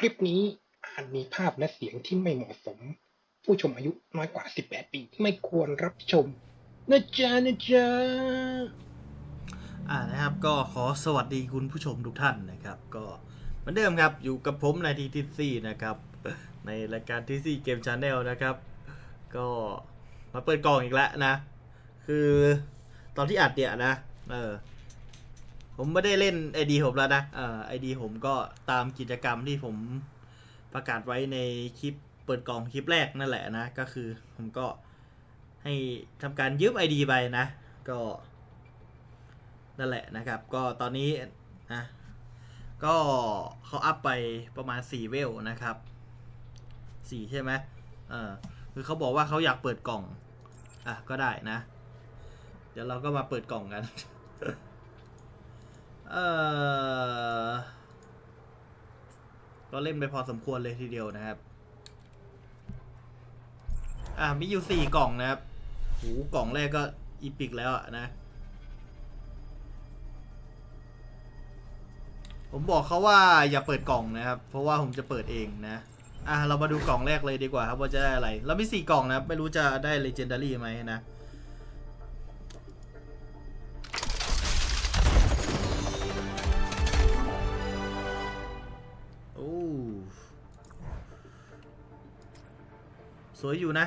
คลิปนี้อาจมีภาพและเสียงที่ไม่เหมาะสม ผู้ชมอายุน้อยกว่า 18 ปี ไม่ควรรับชมนะจ๊ะนะจ๊ะอ่านะครับ ก็ขอสวัสดีคุณผู้ชมทุกท่านนะครับ ก็เหมือนเดิมครับอยู่กับผมในทีทีซีนะครับ ในรายการทีซีเกมชาแนลนะครับ ก็มาเปิดกล่องอีกแล้วนะ คือตอนที่อัดเนี่ยนะ เออ ผมไม่ได้เล่นไอดีผมแล้วนะเออไอดีผมก็ตามกิจกรรมที่ผมประกาศไว้ในคลิปเปิดกล่องคลิปแรกนั่นแหละนะ ก็คือผมก็ให้ทำการยืมไอดีไปนะ ก็นั่นแหละนะครับ ก็ตอนนี้นะก็เขาอัพไปประมาณ 4 เวลนะครับ 4 ใช่ไหมเออคือเขาบอกว่าเขาอยากเปิดกล่อง อะ ก็ได้นะ เดี๋ยวเราก็มาเปิดกล่องกัน เออก็เล่นไปพอสมควรเลยทีเดียวนะครับ อะมีอยู่4กล่องนะครับ หูกล่องแรกก็อีพิกแล้วอะนะ ผมบอกเขาว่าอย่าเปิดกล่องนะครับ เพราะว่าผมจะเปิดเองนะ อะเรามาดูกล่องแรกเลยดีกว่าครับว่าจะได้อะไร เรามีสี่กล่องนะครับ ไม่รู้จะได้ Legendary ไหมนะ สวยอยู่นะ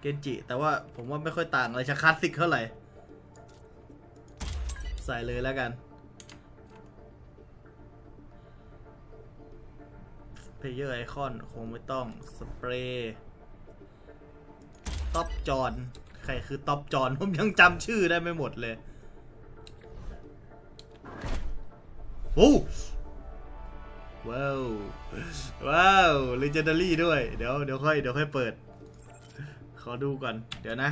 เกนจิ แต่ว่าผมว่าไม่ค่อยต่างอะไรจากคลาสสิกเท่าไหร่ ใส่เลยแล้วกัน เพลเยอร์ไอคอนคงไม่ต้อง สเปรย์ท็อปจอนใครคือท็อปจอนผมยังจำชื่อได้ไม่หมดเลยโอ้ว้าว ว้าวเลเจนดารี่ด้วย เดี๋ยว เดี๋ยวค่อย เดี๋ยวค่อยเปิด ขอดูก่อน เดี๋ยวนะ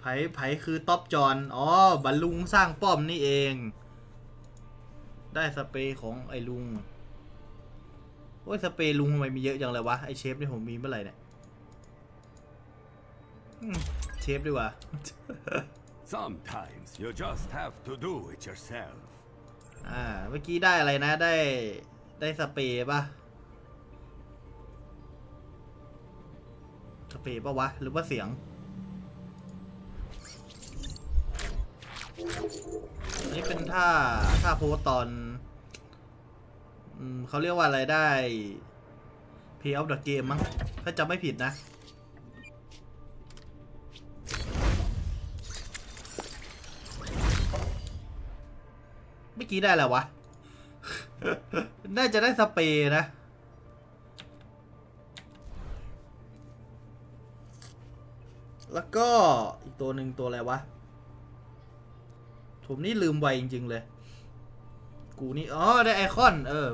ไผไผคือท็อปจอน อ๋อ บรรลุงสร้างป้อมนี่เอง ได้สเปรย์ของไอ้ลุง โอ้ยสเปรย์ลุงทำไมมีเยอะจังเลยวะ ไอเชฟนี่ผมมีเมื่อไหร่เนี่ยอืมเชฟดีกว่า Sometimes you just have to do it yourself. อ่า เมื่อกี้ได้อะไรนะ ได้ ได้สเปรย์ป่ะ สเปรย์ปะวะ หรือว่าเสียงอันนี้เป็นท่าท่าโพสตอนเขาเรียกว่าอะไรได้ Play of the Game มั้งถ้าจำไม่ผิดนะ เมื่อกี้ได้แล้ววะ น่าจะได้สเปรย์นะ แล้วก็อีกตัวหนึ่งตัวอะไรวะ ผมนี่ลืมไวจริง ๆ เลย กูนี่ อ๋อ ได้ไอคอน เออ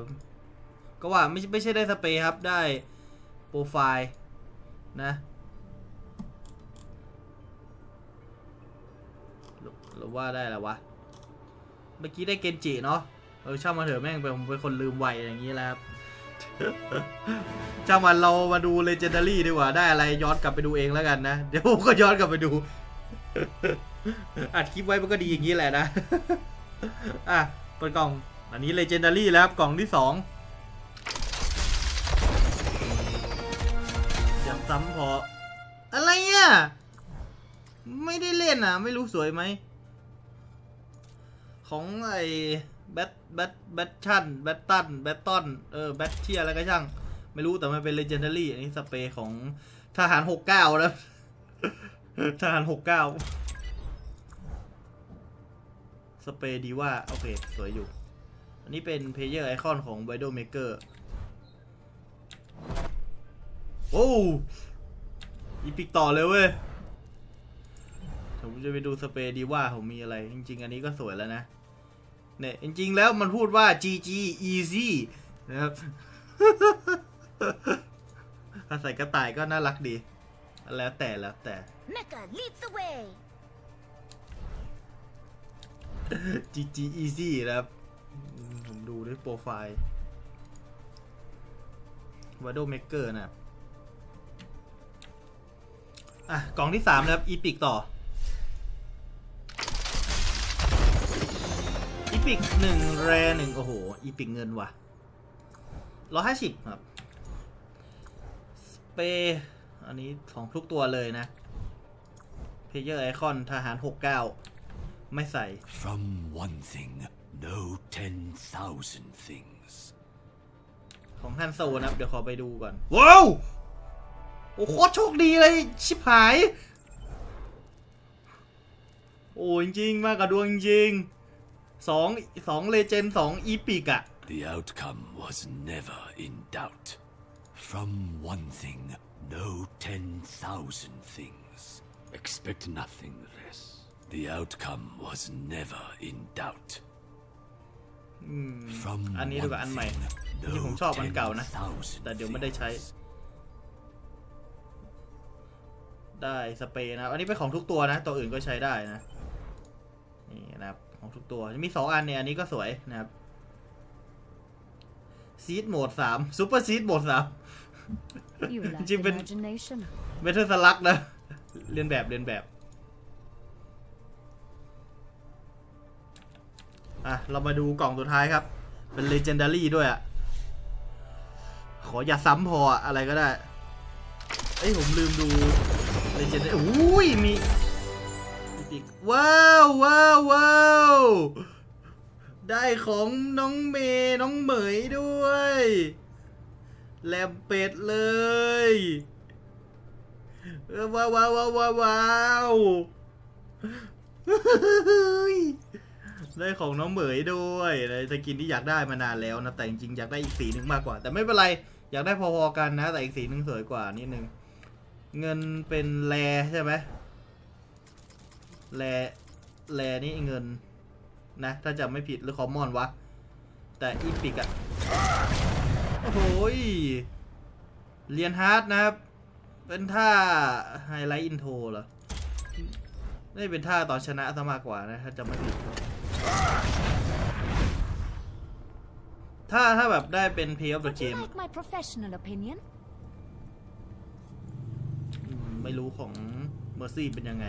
ก็ว่าไม่ไม่ใช่ได้สเปรย์ครับ ได้โปรไฟล์นะหรือว่าได้แล้ววะ เมื่อกี้ได้เกนจิเนาะ เออช่างมาเถอะแม่งเป็นผมเป็นคนลืมไวอย่างนี้แล้วครับ ช่ามันเรามาดู Legendary ดีกว่าได้อะไรย้อนกลับไปดูเองแล้วกันนะ เดี๋ยวผมก็ย้อนกลับไปดู อัดคลิปไว้มันก็ดีอย่างนี้แหละนะ อะเปิดกล่อง อันนี้ Legendary แล้วครับกล่องที่สองยังซ้ำพอ อะไรอะ ไม่ได้เล่นอะ ไม่รู้สวยไหม ของไอ แบทแบทแบทชั่นแบทตันแบทตอนเออแบทเทียอะไรก็ช่าง ไม่รู้แต่มันเป็น legendary อันนี้สเปรย์ของทหารหกเก้านะทหารหกเก้าสเปรย์ดีว่า โอเค สวยอยู่ อันนี้เป็นเพลเยอร์ไอคอนของ Widow Maker โอ้อีพิกต่อเลยเว้ยผมจะไปดูสเปรย์ดีว่าผมมีอะไร จริง ๆ อันนี้ก็สวยแล้วนะ เนี่ยจริงๆแล้วมันพูดว่า GG easy นะครับถ้าใส่กระต่ายก็น่ารักดี แล้วแต่แล้วแต่ Mecca leads the way. GG easy นะครับอืมผมดูด้วยโปรไฟล์ Wado Maker นะครับอะ กล่องที่3นะครับ Epic ต่อ Epic 1แรหนึ่งโอ้โห Epic เงินว่ะร้อยห้าสิบครับ สเปรย์อันนี้ของทุกตัวเลยนะเพเยอร์ไอคอนทหารหกเก้าไม่ใส่ From one thing, no ten thousand things. ของฮันโซนะครับ เดี๋ยวขอไปดูก่อน ว้าว โอ้โคตรโชคดีเลย ชิบหาย โอ้จริงๆมากกับดวงจริง สองสองเลเจนสองอีปิกอะ The outcome was never in doubt. From one thing, no ten thousand things. Expect nothing less. The outcome was never in doubt. อืม From อันนี้ดูกับ one อันใหม่ thing, ที่ผม no ชอบอันเก่านะ10,000แต่เดี๋ยวไม่ได้ใช้ things. ได้สเปรย์นะครับอันนี้เป็นของทุกตัวนะ ตัวอื่นก็ใช้ได้นะ นี่นะครับ ของทุกตัวมีสองอันเนี่ย อันนี้ก็สวยนะครับซีดโหมดสามซูเปอร์ซีดโหมดสาม You lack Chỉ bên- imagination. เมทัลสลักนะ เรียนแบบเรียนแบบ อะ เรามาดูกล่องสุดท้ายครับ เป็น Legendary ด้วยอะ ขออย่าซ้ำพออะอะไรก็ได้ เอ้ย ผมลืมดู Legendary อุ้ย มี อีก ว้าวว้าวว้าวได้ของน้องเมย์น้องเหมยด้วยแลมเป็ดเลยว้าวว้าวว้าวว้าวาวได้ของน้องเหมยด้วยในสกินที่อยากได้มานานแล้วนะ แต่จริงๆอยากได้อีกสีหนึ่งมากกว่า แต่ไม่เป็นไร อยากได้พอๆกันนะ แต่อีกสีหนึ่งสวยกว่านิดนึง เงินเป็นแรใช่ไหม แรแรนี่เงิน นะ ถ้าจะไม่ผิดหรือคอมมอนวะ แต่อีพิกอะโอ้โหยเรียนฮาร์ดนะครับ เป็นท่าไฮไลท์อินโทรเหรอนี่เป็นท่าตอนชนะซะมากกว่านะ ถ้าจำไม่ผิด ถ้าถ้าแบบได้เป็น Play of the Would you Game like my professional opinion? อืมไม่รู้ของ Mercy เป็นยังไง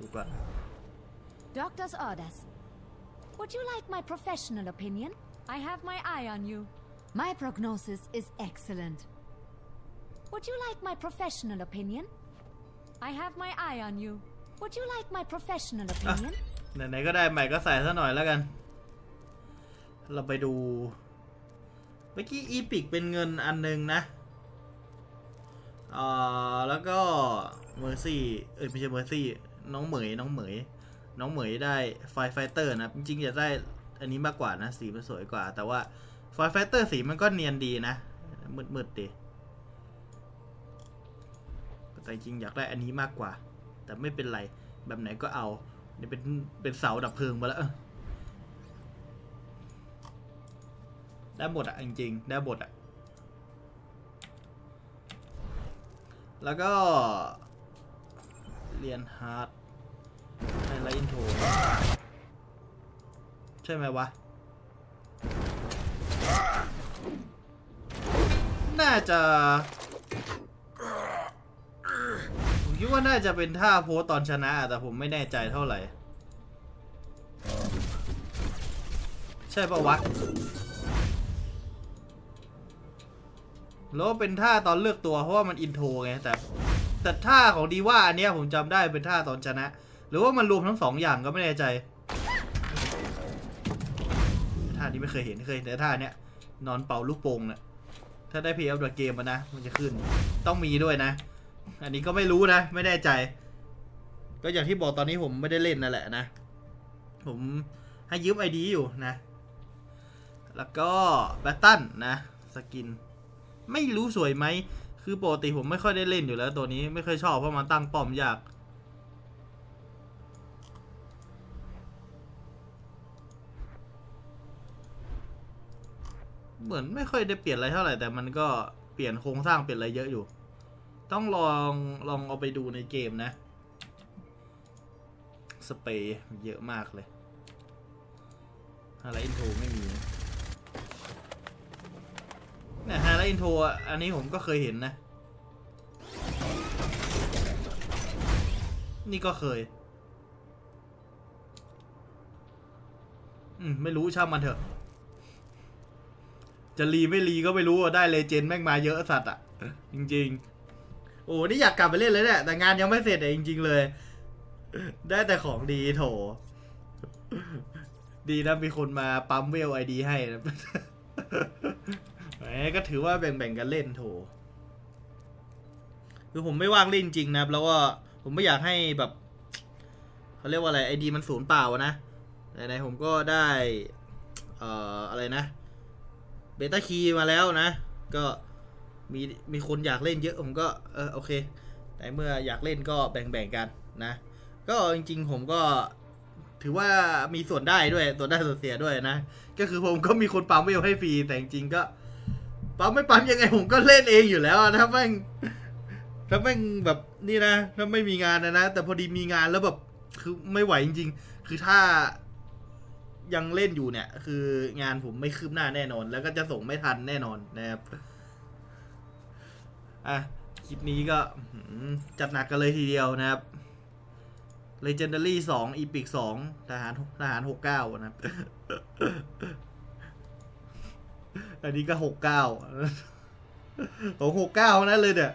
ดูก่อน Doctor's orders. Would you like my professional opinion? I have my eye on you. My prognosis is excellent. Would you like my professional opinion? I have my eye on you. Would you like my professional opinion? ไหนๆก็ได้ใหม่ก็ใส่ซะหน่อยแล้วกัน เราไปดู เมื่อกี้อีพิกเป็นเงินอันหนึงนะอ่าแล้วก็เมอร์ซี่ เอ้ยไม่ใช่เมอร์ซี่ น้องเหมยน้องเหมย น้องเหมยได้ไฟไฟเตอร์นะจริงๆอยากได้อันนี้มากกว่านะสีมันสวยกว่า แต่ว่าไฟไฟเตอร์สีมันก็เนียนดีนะมืดๆดีแต่จริงอยากได้อันนี้มากกว่า แต่ไม่เป็นไร แบบไหนก็เอานี่เป็นเป็นเสาดับเพลิงมาแล้วได้หมดอะจริงๆได้หมดอะแล้วก็เรียนฮาร์ด ในไลน์อินโทรใช่ไหมวะ น่าจะผมคิดว่าน่าจะเป็นท่าโพสตอนชนะ แต่ผมไม่แน่ใจเท่าไหร่ ใช่ปะวะแล้วเป็นท่าตอนเลือกตัวเพราะว่ามันอินโทรไงแต่แต่ท่าของดีว่าอันเนี้ยผมจำได้เป็นท่าตอนชนะ หรือว่ามันรวมทั้งสองอย่างก็ไม่แน่ใจท่านี้ไม่เคยเห็นเคยเห็นแต่ท่าเนี้ยนอนเป่าลูกโป่งนี่ยถ้าได้เพย์อัพเดอะเกมมานะ มันจะขึ้น ต้องมีด้วยนะ อันนี้ก็ไม่รู้นะ ไม่แน่ใจ ก็อย่างที่บอกตอนนี้ผมไม่ได้เล่นนั่นแหละนะ ผมให้ยืมไอดีอยู่นะ แล้วก็แบตตันนะสกิน ไม่รู้สวยไหม คือปกติผมไม่ค่อยได้เล่นอยู่แล้วตัวนี้ไม่เคยชอบเพราะมันตั้งป้อมยาก เหมือนไม่ค่อยได้เปลี่ยนอะไรเท่าไหร่แต่มันก็เปลี่ยนโครงสร้างเปลี่ยนอะไรเยอะอยู่ ต้องลองลองเอาไปดูในเกมนะ สเปรย์เยอะมากเลย อะไรอินโทรไม่มีเนี่ยฮาร์อินโทรอันนี้ผมก็เคยเห็นนะ นี่ก็เคย อืม ไม่รู้ช่างมันเถอะ จะรีไม่รีก็ไม่รู้ได้เลเจนด์แม่งมาเยอะสัตว์อะ จริง ๆ โอ้นี่อยากกลับไปเล่นเลยเนี่ยแต่งานยังไม่เสร็จอะจริง ๆ เลย ได้แต่ของดีโถ ดีนะมีคนมาปั๊มเวลไอดีให้นะแหมก็ถือว่าแบ่งๆกันเล่นโถ คือผมไม่ว่างเล่นจริงนะครับ แล้วก็ผมไม่อยากให้แบบเขาเรียกว่าอะไรไอดีมันศูนย์เปล่านะไหนๆผมก็ได้ เอ่ออะไรนะ บต้าคีย์มาแล้วนะ ก็มีมีคนอยากเล่นเยอะผมก็เออโอเค แต่เมื่ออยากเล่นก็แบ่งๆกันนะ ก็จริงๆผมก็ถือว่ามีส่วนได้ด้วยส่วนได้ส่วนเสียด้วยนะ ก็คือผมก็มีคนปั๊มเวลให้ฟรีแต่จริงๆก็ปั๊มไม่ปั๊มยังไงผมก็เล่นเองอยู่แล้วอะถ้าแม่งถ้าแม่งแบบนี่นะถ้าไม่มีงานนะนะ แต่พอดีมีงานแล้วแบบคือไม่ไหวจริง ๆ คือถ้า ยังเล่นอยู่เนี่ย คืองานผมไม่คืบหน้าแน่นอน แล้วก็จะส่งไม่ทันแน่นอนนะครับอะคลิปนี้ก็จัดหนักกันเลยทีเดียวนะครับ Legendary 2 Epic 2ทหารทหาร 69 นะครับ อันนี้ก็ 69ผม69 นั่นเลยเนี่ย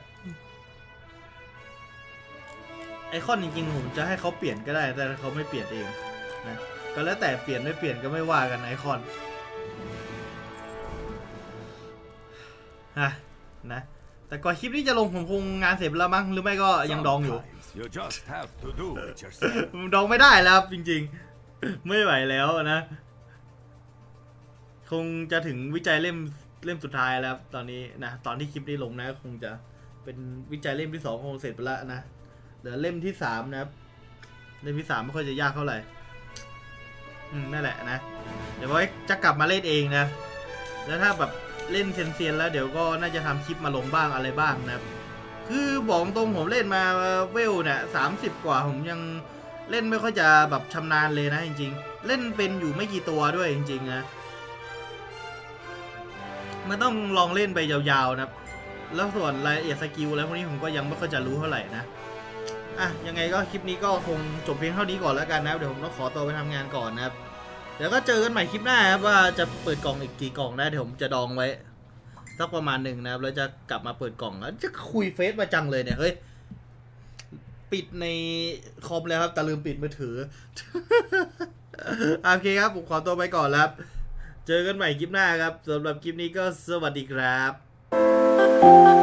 ไอคอนจริงๆ ผมจะให้เขาเปลี่ยนก็ได้ แต่เขาไม่เปลี่ยนเองนะ ก็แล้วแต่เปลี่ยนไม่เปลี่ยนก็ไม่ว่ากันไอคอนฮะนะ แต่ก่อนคลิปนี้จะลงผมคงงานเสร็จไปแล้วมั้งหรือไม่ก็ยังดองอยู่ Sometimes You just have to do it yourself. ผมดองไม่ได้แล้วครับจริงๆ ไม่ไหวแล้วนะ คงจะถึงวิจัยเล่มเล่มสุดท้ายแล้วครับตอนนี้นะตอนที่คลิปนี้ลงนะคงจะเป็นวิจัยเล่มที่สองคงเสร็จไปแล้วนะเหลือเล่มที่สามนะครับ เล่มที่สามไม่ค่อยจะยากเท่าไหร่ อืมนั่นแหละนะ เดี๋ยวไว้จะกลับมาเล่นเองนะ แล้วถ้าแบบเล่นเซียนๆแล้วเดี๋ยวก็น่าจะทำคลิปมาลงบ้างอะไรบ้างนะคือบอกตรงผมเล่นมาเวลเนี่ยสามสิบกว่าผมยังเล่นไม่ค่อยจะแบบชำนาญเลยนะจริงๆ เล่นเป็นอยู่ไม่กี่ตัวด้วยจริงๆนะมันต้องลองเล่นไปยาวๆนะแล้วส่วนรายละเอียดสกิลอะไรพวกนี้ผมก็ยังไม่ค่อยจะรู้เท่าไหร่นะ อะยังไงก็คลิปนี้ก็คงจบเพียงเท่านี้ก่อนแล้วกันนะครับเดี๋ยวผมต้องขอตัวไปทำงานก่อนนะครับเดี๋ยวก็เจอกันใหม่คลิปหน้าครับว่าจะเปิดกล่องอีกกี่กล่องได้เดี๋ยวผมจะดองไว้สักประมาณหนึ่งนะครับแล้วจะกลับมาเปิดกล่องแล้วจะคุยเฟซมาจังเลยเนี่ยเฮ้ยปิดในคอมแล้วครับแต่ลืมปิดมือถือโอเคครับผมขอตัวไปก่อนครับ เจอกันใหม่คลิปหน้าครับสำหรับคลิปนี้ก็สวัสดีครับ